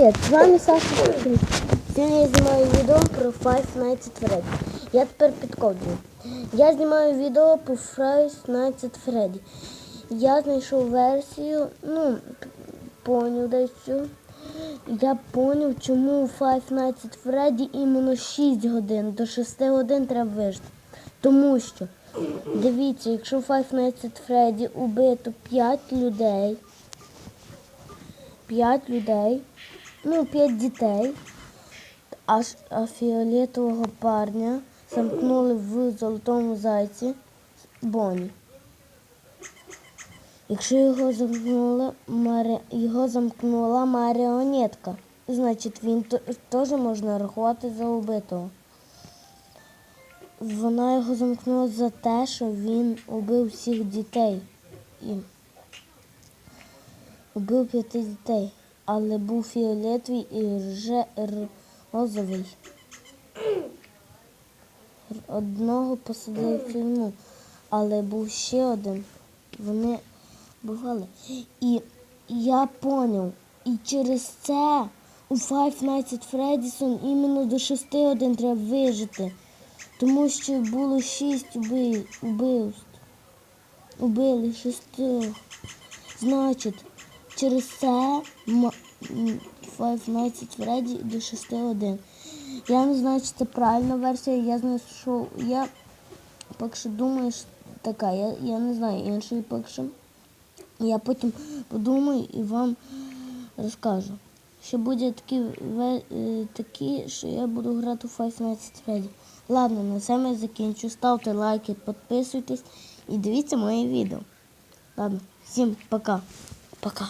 Привіт, з вами Саша Шукрин. Сьогодні я знімаю відео про Five Nights at Freddy. Я тепер підковдую. Я знімаю відео по Five Nights at Freddy. Я знайшов версію, ну, поняв десь. Я поняв, чому Five Nights at Freddy іменно 6 годин, до 6 годин треба вижити. Тому що, дивіться, якщо Five Nights at Freddy убито 5 людей, 5 людей, ну, 5 дітей, а, фіолетового парня замкнули в золотому зайці Бонні. Якщо його замкнула, Марі... його замкнула маріонетка, значить він теж можна рахувати за убитого. Вона його замкнула за те, що він убив всіх дітей. І убив п'яти дітей, але був фіолетовий і рже... розовий. Одного посадили в тюрму, але був ще один. Вони бували. І я поняв, і через це у Five Nights at Freddy's іменно до 6 годин треба вижити. Тому що було 6 уби... убивств. Убили шестьох. Значить, через це Five Nights at Freddy до 6 годин. Я не знаю, чи це правильна версія. Я знайшов. Я поки що думаю, що така. Я, я не знаю іншої поки що. Я потім подумаю і вам розкажу. Ще буде такі, е, такі, що я буду грати у Five Nights at Freddy. Ладно, на цьому я закінчу. Ставте лайки, підписуйтесь і дивіться моє відео. Ладно, всім пока. 报告。